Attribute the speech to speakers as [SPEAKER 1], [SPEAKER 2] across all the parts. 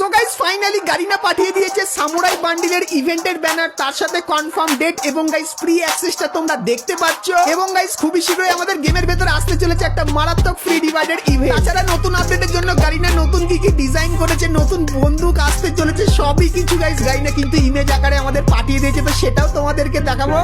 [SPEAKER 1] So guys finally Garena পাঠিয়ে দিয়েছে samurai বান্ডিলের ইভেন্টের ব্যানার তার সাথে কনফার্ম ডেট এবং গাইস ফ্রি অ্যাক্সেসটা তোমরা দেখতে পাচ্ছ। এবং গাইস খুবই শীঘ্রই আমাদের গেমের ভেতরে আসতে চলেছে একটা মারাত্মক ফ্রি ডিভাইডেড ইভেন্ট তাছাড়া নতুন আপডেটের জন্য গারিনা নতুন কি কি ডিজাইন করেছে, নতুন বন্দুক আসতে চলেছে, সবই কিছু গাইস গারিনা কিন্তু ইমেজ আকারে আমাদের পাঠিয়ে দিয়েছে। তো সেটাও তোমাদেরকে দেখাবো।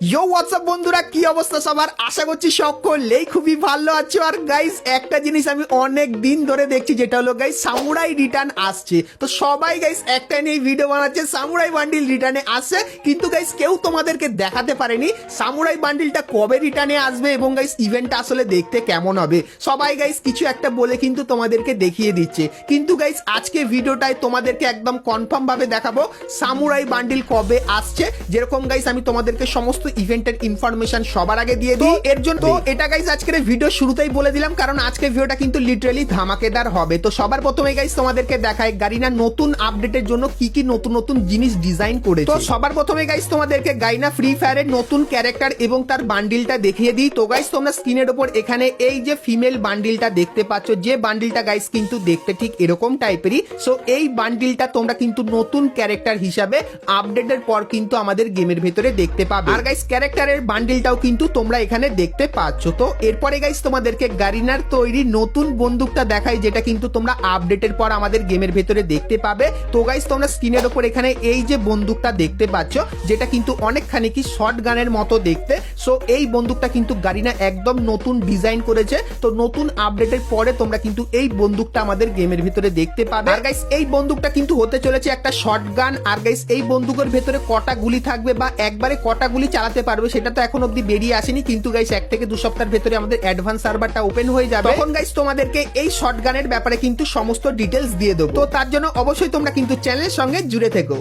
[SPEAKER 1] ইয়ো হোয়াটসঅ্যাপ বন্ধুরা? কি অবস্থা সবার? আশা করছি সকলেই খুবই ভালো আছো। আর গাইস একটা জিনিস আমি অনেক দিন ধরে দেখছি, যেটা হলো গাইস সামুরাই রিটার্ন আসছে। তো সবাই গাইস একটা নিয়ে ভিডিও বানাচ্ছে, সামুরাই বান্ডিল রিটার্নে আসছে। কিন্তু গাইস কেউ তোমাদেরকে দেখাতে পারেনি, সামুরাই বান্ডিলটা কবে রিটার্নে আসবে এবং গাইস ইভেন্টটা আসলে দেখতে কেমন হবে। সবাই গাইস কিছু একটা বলে কিন্তু তোমাদেরকে দেখিয়ে দিচ্ছে। কিন্তু গাইস আজকে ভিডিওটায় তোমাদেরকে একদম কনফার্ম ভাবে দেখাবো, সামুরাই বান্ডিল কবে আসছে। যেরকম গাইস আমি তোমাদেরকে সমস্ত ইভেন্টের ইনফরমেশন সবার আগে দিয়ে দিই। এর জন্য তো এটা গাইস আজকের ভিডিও শুরুতেই বলে দিলাম কারণ আজকে ভিডিওটা কিন্তু লিটারালি ধামাকেদার হবে। তো সবার প্রথমে গাইস তোমাদেরকে দেখায় গারিনা নতুন আপডেটের জন্য কি কি নতুন নতুন জিনিস ডিজাইন করেছে। তো সবার প্রথমে গাইস তোমাদেরকে গাইনা ফ্রি ফায়ারের নতুন ক্যারেক্টার এবং তার বান্ডিলটা দেখিয়ে দিই। তো গাইস তোমরা স্ক্রিনের উপর এখানে এই যে ফিমেল বান্ডিলটা দেখতে পাচ্ছ যে বান্ডিলটা গাইস কিন্তু দেখতে ঠিক এরকম টাইপেরই। সো এই বান্ডিলটা তোমরা কিন্তু নতুন ক্যারেক্টার হিসাবে আপডেটের পর কিন্তু আমাদের গেমের ভেতরে দেখতে পাবে। আর গাইস ক্যারেক্টারের বান্ডিলটাও কিন্তু তোমরা এখানে দেখতে পাচ্ছ। তো এরপরে গাইস তোমাদেরকে গারিনার তৈরি নতুন বন্দুকটা দেখাই, যেটা কিন্তু তোমরা আপডেটের পর আমাদের গেমের ভেতরে দেখতে পাবে। তো গাইস তোমরা স্ক্রিনের ওপর এখানে এই যে বন্দুকটা দেখতে পাচ্ছ, যেটা কিন্তু অনেকখানি কি শর্ট গানের মতো দেখতে। সো এই বন্দুকটা কিন্তু গারিনা একদম নতুন ডিজাইন করেছে। তো নতুন আপডেটের পরে তোমরা কিন্তু এই বন্দুকটা আমাদের গেমের ভিতরে দেখতে পাবে। আর গাইস এই বন্দুকটা কিন্তু হতে চলেছে একটা শর্ট গান আর গাইস এই বন্দুকের ভেতরে কটা গুলি থাকবে বা একবারে কটা গুলি চালাতে পারবে, সেটা তো এখন অব্দি বেরিয়ে আসেনি। কিন্তু গাইস এক থেকে দু সপ্তাহের ভেতরে আমাদের অ্যাডভান্স সার্ভারটা ওপেন হয়ে যাবে। তখন গাইস তোমাদেরকে এই শর্ট গানের ব্যাপারে কিন্তু সমস্ত ডিটেলস দিয়ে দেবো। তো তার জন্য অবশ্যই তোমরা কিন্তু চ্যানেলের সঙ্গে জুড়ে থেকো।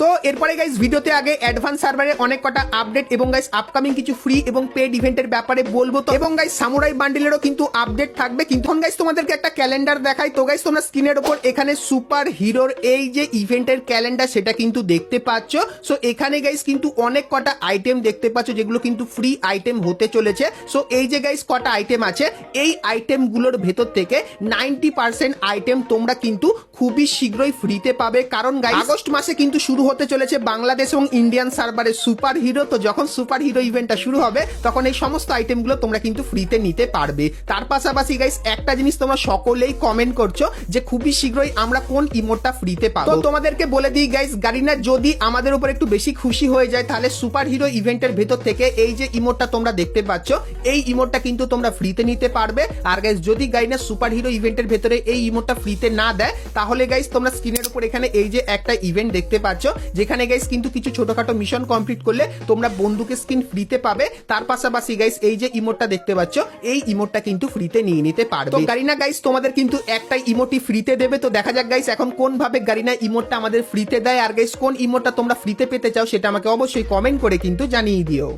[SPEAKER 1] তো এরপরে গাইস ভিডিওতে আগে অ্যাডভান্স সার্ভারে অনেক কটা আপডেট এবং গাইস আপকামিং কিছু ফ্রি এবং পেড ইভেন্টের ব্যাপারে বলব তো। এবং গাইস সামুরাই বান্ডিলেরও কিন্তু আপডেট থাকবে। কিন্তু গাইস তোমাদেরকে একটা ক্যালেন্ডার দেখাই। তো গাইস তোমরা স্ক্রিনের উপর এখানে সুপার হিরোর এই যে ইভেন্টের ক্যালেন্ডার সেটা কিন্তু দেখতে পাচ্ছ। সো এখানে গাইস কিন্তু অনেক কটা আইটেম দেখতে পাচ্ছ, যেগুলো কিন্তু ফ্রি আইটেম হতে চলেছে। সো এই যে গাইস কটা আইটেম আছে, এই আইটেমগুলোর ভেতর থেকে নাইনটি পার্সেন্ট আইটেম তোমরা কিন্তু খুবই শীঘ্রই ফ্রিতে পাবে। কারণ গাইস আগস্ট মাসে কিন্তু শুরু হতে চলেছে বাংলাদেশ এবং ইন্ডিয়ান সার্ভারে সুপার হিরো তো যখন সুপার হিরো ইভেন্টটা শুরু হবে, তখন এই সমস্ত আইটেমগুলো তোমরা কিন্তু ফ্রিতে নিতে পারবে। তার পাশাপাশি গাইস একটা জিনিস তোমরা সকলেই কমেন্ট করছ যে খুবই শীঘ্রই আমরা কোন ইমোটটা ফ্রিতে পাবো। তো তোমাদেরকে বলে দিই গাইস গারিনা যদি আমাদের উপর একটু বেশি খুশি হয়ে যায়, তাহলে সুপার হিরো ইভেন্টের ভেতর থেকে এই যে ইমোটটা তোমরা দেখতে পাচ্ছ, এই ইমোটটা কিন্তু তোমরা ফ্রিতে নিতে পারবে। আর গাইস যদি গাইনা সুপার হিরো ইভেন্টের ভেতরে এই ইমোটটা ফ্রিতে না দেয়, তাহলে গাইস তোমরা স্ক্রিনের উপর এখানে এই যে একটা ইভেন্ট দেখতে পাচ্ছ যেখানে গাইস কিন্তু কিছু ছোটখাটো মিশন কমপ্লিট করলে তোমরা বন্ধুকে স্কিন ফ্রিতে পাবে। তার পাশাপাশি গাইস এই যে ইমোটটা দেখতে পাচ্ছ, এই ইমোটটা কিন্তু ফ্রিতে নিয়ে নিতে পারবে। গারিনা গাইস তোমাদের কিন্তু একটাই ইমোটি ফ্রিতে দেবে। তো দেখা যাক গাইস এখন কোন ভাবে গারিনা ইমোটটা আমাদের ফ্রিতে দেয়। আর গাইস কোন ইমোটটা তোমরা ফ্রিতে পেতে চাও সেটা আমাকে অবশ্যই কমেন্ট করে কিন্তু জানিয়ে দিও।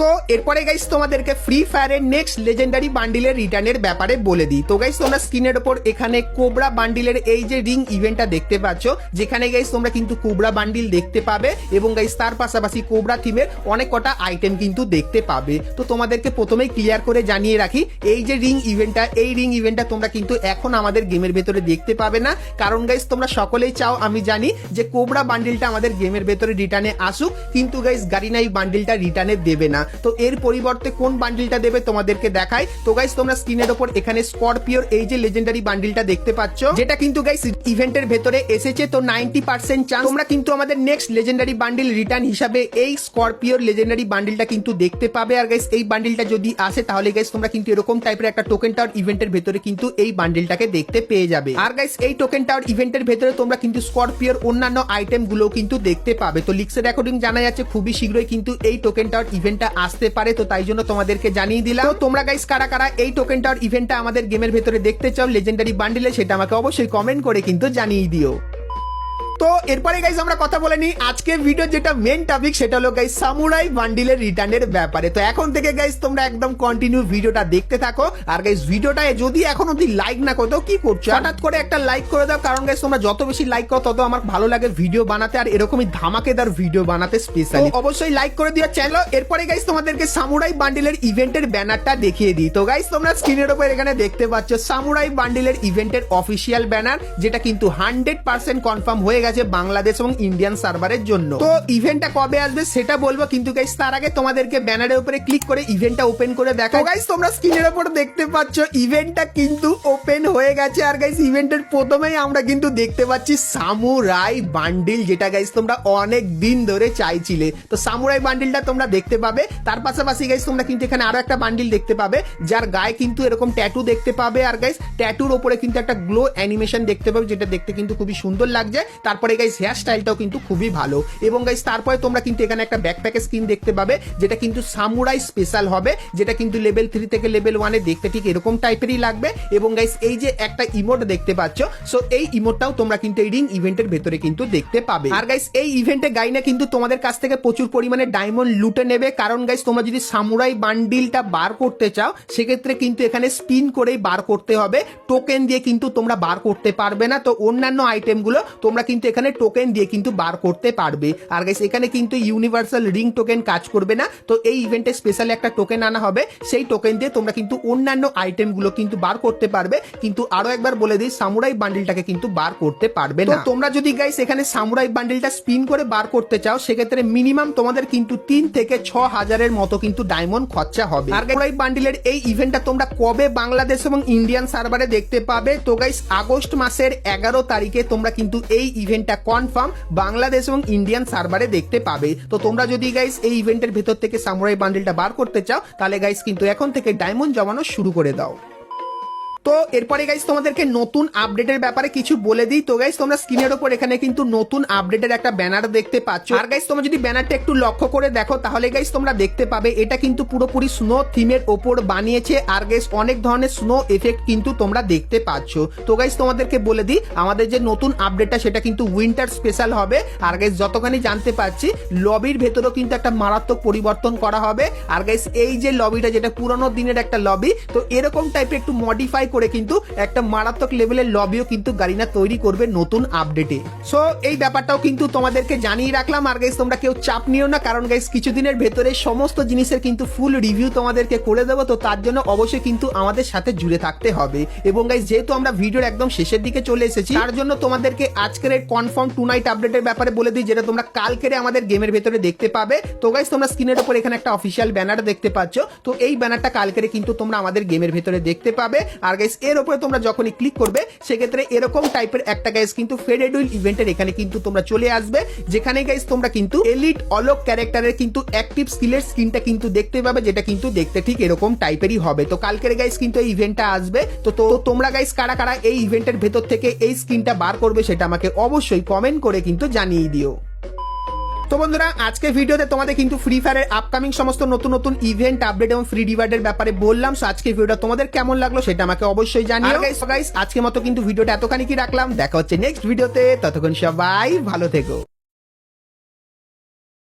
[SPEAKER 1] তো এরপরে গাইস তোমাদেরকে ফ্রি ফায়ারের নেক্সট লেজেন্ডারি বান্ডিলের রিটার্নের ব্যাপারে বলে দিই। তো গাইস তোমরা স্ক্রিনের ওপর এখানে কোবরা বান্ডিলের এই যে রিং ইভেন্টটা দেখতে পাচ্ছ, যেখানে গাইস তোমরা কিন্তু কোবরা বান্ডিল দেখতে পাবে এবং গাইস তার পাশাপাশি কোবরা থিমের অনেক কটা আইটেম কিন্তু দেখতে পাবে। তো তোমাদেরকে প্রথমেই ক্লিয়ার করে জানিয়ে রাখি, এই যে রিং ইভেন্টটা এই রিং ইভেন্টটা তোমরা কিন্তু এখন আমাদের গেমের ভেতরে দেখতে পাবে না। কারণ গাইস তোমরা সকলেই চাও, আমি জানি যে কোবরা বান্ডিলটা আমাদের গেমের ভেতরে রিটার্নে আসুক, কিন্তু গাইস গারিনা এই বান্ডিলটা রিটার্নে দেবে না। তো এর পরিবর্তে কোন বান্ডিলটা দেবে তোমাদেরকে দেখাই। তো গাইস তোমরা স্ক্রিনের ওপর এখানে স্করপিওর এই যে লেজেন্ডারি বান্ডিলটা দেখতে পাচ্ছ, যেটা কিন্তু গাইস ইভেন্টের ভেতরে এসেছে, তো নাইনটি পার্সেন্ট চান্স তোমরা কিন্তু আমাদের নেক্সট লেজেন্ডারি বান্ডিল রিটার্ন হিসাবে এই স্করপিওর লেজেন্ডারি বান্ডিলটা কিন্তু দেখতে পাবে। আর গাইস এই বান্ডিলটা যদি আসে, তাহলে গাইস তোমরা কিন্তু এরকম টাইপের একটা টোকেন টাওয়ার ইভেন্টের ভেতরে কিন্তু এই বান্ডিলটাকে দেখতে পেয়ে যাবে। আর গাইস এই টোকেন টাওয়ার ইভেন্টের ভেতরে তোমরা কিন্তু স্করপিওর অন্যান্য আইটেমগুলো কিন্তু দেখতে পাবে। তো লিক্সের অ্যাকর্ডিং জানা যাচ্ছে খুবই শীঘ্রই কিন্তু এই টোকেন টাওয়ার ইভেন্টটা আসতে পারে, তো তাই জন্য তোমাদেরকে জানিয়ে দিলাম। তোমরা গাইস কারা কারা এই টোকেনটার ইভেন্টটা আমাদের গেমের ভেতরে দেখতে চাও লেজেন্ডারি বান্ডিলে সেটা আমাকে অবশ্যই কমেন্ট করে কিন্তু জানিয়ে দিও। তো এরপরে গাইস আমরা কথা বলে নিই আজকে ভিডিও যেটা মেন টপিক সেটা হলো গাইস সামুরাই বান্ডিলের রিটার্নের ব্যাপারে। তো এখন থেকে গাইস তোমরা একদম কন্টিনিউ ভিডিওটা দেখতে থাকো। আর গাইস ভিডিওটা যদি এখন অব্দি লাইক না করো কি করছ? হঠাৎ করে একটা লাইক করে দাও, কারণ গাইস তোমরা যত বেশি লাইক করো, তত আমার ভালো লাগে ভিডিও বানাতে, আর এরকমই ধামাকেদার ভিডিও বানাতে স্পেশালি অবশ্যই লাইক করে দিও চ্যানেল এরপরে গাইস তোমাদেরকে সামুরাই বান্ডিলের ইভেন্টের ব্যানারটা দেখিয়ে দিই। তো গাইস তোমরা স্ক্রিনের উপর এখানে দেখতে পাচ্ছ সামুরাই বান্ডিলের ইভেন্টের অফিসিয়াল ব্যানার যেটা কিন্তু হান্ড্রেড পার্সেন্ট কনফার্ম হয়ে গেছে। বাংলাদেশ এবং ইন্ডিয়ান সার্ভারের জন্য। তো ইভেন্টটা কবে আসবে সেটা বলব, কিন্তু গাইস তার আগে তোমাদেরকে ব্যানারের উপরে ক্লিক করে ইভেন্টটা ওপেন করে দেখো গাইস তোমরা স্ক্রিনের উপর দেখতে পাচ্ছ ইভেন্টটা কিন্তু ওপেন হয়ে গেছে। আর গাইস ইভেন্টের প্রথমেই আমরা কিন্তু দেখতে পাচ্ছি সামুরাই বান্ডিল যেটা গাইস তোমরা অনেক দিন ধরে চাইছিলে। তো সামুরাই বান্ডিলটা তোমরা দেখতে পাবে। তার পাশাপাশি গাইস তোমরা কিন্তু এখানে আরও একটা বান্ডিল দেখতে পাবে, যার গায়ে কিন্তু এরকম ট্যাটু দেখতে পাবে। আর গাইস ট্যাটুর ওপরে কিন্তু একটা গ্লো অ্যানিমেশন দেখতে পাবে, যেটা দেখতে কিন্তু খুবই সুন্দর লাগছে। তারপরে গাইস হেয়ার স্টাইলটাও কিন্তু খুবই ভালো। এবং গাইস তারপরে তোমরা কিন্তু এখানে একটা ব্যাকপ্যাকের স্কিন দেখতে পাবে, যেটা কিন্তু সামুরাই স্পেশাল হবে, যেটা কিন্তু লেভেল থ্রি থেকে লেভেল ওয়ানে দেখতে ঠিক এরকম টাইপেরই লাগবে। এবং গাইস এই যে একটা ইমোট দেখতে পাচ্ছ সো এই ইমোটটাও তোমরা কিন্তু এই রিং ইভেন্টের ভেতরে কিন্তু দেখতে পাবে। আর গাইস এই ইভেন্টে গাইনা কিন্তু তোমাদের কাছ থেকে প্রচুর পরিমাণে ডায়মন্ড লুটে নেবে, কারণ গাইস তোমরা যদি সামুরাই বান্ডিলটা বার করতে চাও, সেক্ষেত্রে কিন্তু এখানে স্পিন করেই বার করতে হবে টোকেন দিয়ে কিন্তু তোমরা বার করতে পারবে না। তো অন্যান্য আইটেমগুলো তোমরা কিন্তু এখানে টোকেন দিয়ে কিন্তু বার করতে পারবে। আর গাইস এখানে কিন্তু ইউনিভার্সাল রিং টোকেন কাজ করবে না। তো এই ইভেন্টে স্পেশাল একটা টোকেন আনা হবে। সেই টোকেন দিয়ে তোমরা কিন্তু অন্যান্য আইটেমগুলো কিন্তু বার করতে পারবে। কিন্তু আরও একবার বলে দিই সামুরাই বান্ডিলটাকে কিন্তু বার করতে পারবে না। তোমরা যদি গাইস এখানে সামুরাই বান্ডিলটা স্পিন করে বার করতে চাও সেক্ষেত্রে মিনিমাম তোমাদের কিন্তু তিন থেকে ছ হাজারের মতো কিন্তু ডায়মন্ড খরচা হবে। আর সামুরাই বান্ডিলের এই ইভেন্টটা তোমরা কবে বাংলাদেশ এবং ইন্ডিয়ান সার্ভারে দেখতে পাবে? তো গাইস আগস্ট মাসের এগারো তারিখে তোমরা কিন্তু এই ইভেন্টটা কনফার্ম বাংলাদেশ এবং ইন্ডিয়ান সার্ভারে দেখতে পাবে। তো তোমরা যদি গাইস এই ইভেন্টের ভেতর থেকে সামুরাই বান্ডেলটা বার করতে চাও, তাহলে গাইস কিন্তু এখন থেকে ডায়মন্ড জমানো শুরু করে দাও। তো এরপরে গাইস তোমাদেরকে নতুন আপডেটের ব্যাপারে কিছু বলে দিই। তো গাইস তোমরা স্ক্রিনের উপর এখানে কিন্তু নতুন আপডেটের একটা ব্যানার দেখতে পাচ্ছ। আর গাইস তোমরা যদি ব্যানারটা একটু লক্ষ্য করে দেখো, তাহলে গাইস তোমরা দেখতে পাবে, এটা কিন্তু পুরোপুরি স্নো থিমের ওপর বানিয়েছে। আর গাইস অনেক ধরনের স্নো এফেক্ট কিন্তু তোমরা দেখতে পাচ্ছ। তো গাইস তোমাদেরকে বলে দিই, আমাদের যে নতুন আপডেটটা সেটা কিন্তু উইন্টার স্পেশাল হবে। আর গাইস যতখানি জানতে পারছি লবির ভেতরেও কিন্তু একটা মারাত্মক পরিবর্তন করা হবে। আর গাইস এই যে লবিটা যেটা পুরনো দিনের একটা লবি তো এরকম টাইপের একটু মডিফাই করে কিন্তু একটা মারাত্মক লেভেলের লবিও কিন্তু গারিনা তৈরি করবে নতুন আপডেটে সো এই ব্যাপারটাও কিন্তু তোমাদেরকে জানিয়ে রাখলাম। আর গাইস তোমরা কেউ চাপ নিও না, কারণ গাইস কিছুদিনের ভেতরে সমস্ত জিনিসের কিন্তু ফুল রিভিউ তোমাদেরকে করে দেবো। তো তার জন্য অবশ্যই কিন্তু আমাদের সাথে জুড়ে থাকতে হবে। এবং গাইস যেহেতু আমরা ভিডিওর একদম শেষের দিকে চলে এসেছি, তার জন্য তোমাদেরকে আজকের কনফার্ম টু নাইট আপডেটের ব্যাপারে বলে দিই, যেটা তোমরা কালকেরে আমাদের গেমের ভেতরে দেখতে পাবে। তো গাইস তোমরা স্ক্রিনের উপর এখানে একটা অফিসিয়াল ব্যানার দেখতে পাচ্ছ। তো এই ব্যানারটা কালকেরে কিন্তু তোমরা আমাদের গেমের ভেতরে দেখতে পাবে। আর গাইস এর উপরে তোমরা যখনই ক্লিক করবে, সেক্ষেত্রে এরকম টাইপের একটা গাইস কিন্তু ফেডেডুইল ইভেন্টের এখানে কিন্তু তোমরা চলে আসবে, যেখানে গাইস তোমরা কিন্তু এলিট অলোক ক্যারেক্টারের কিন্তু অ্যাক্টিভ স্কিলের স্কিনটা কিন্তু দেখতে পাবে, যেটা কিন্তু দেখতে ঠিক এরকম টাইপেরই হবে। তো কালকের গাইস কিন্তু এই ইভেন্টটা আসবে, তো তো তোমরা গাইস কারা কারা এই ইভেন্টের ভেতর থেকে এই স্কিনটা বার করবে, সেটা আমাকে অবশ্যই কমেন্ট করে কিন্তু জানিয়ে দিও। তো বন্ধুরা আজকে ভিডিওতে তোমাদের কিন্তু ফ্রি ফায়ারের আপকামিং সমস্ত নতুন নতুন ইভেন্ট আপডেট এবং ফ্রি ডিভাইডের ব্যাপারে বললাম। সো আজকে ভিডিওটা তোমাদের কেমন লাগল সেটা আমাকে অবশ্যই জানিও। গাইস আজকের মতো কিন্তু ভিডিওটা এতখানি কি রাখলাম? দেখা হচ্ছে নেক্সট ভিডিওতে ততক্ষণ সবাই ভালো থেকো।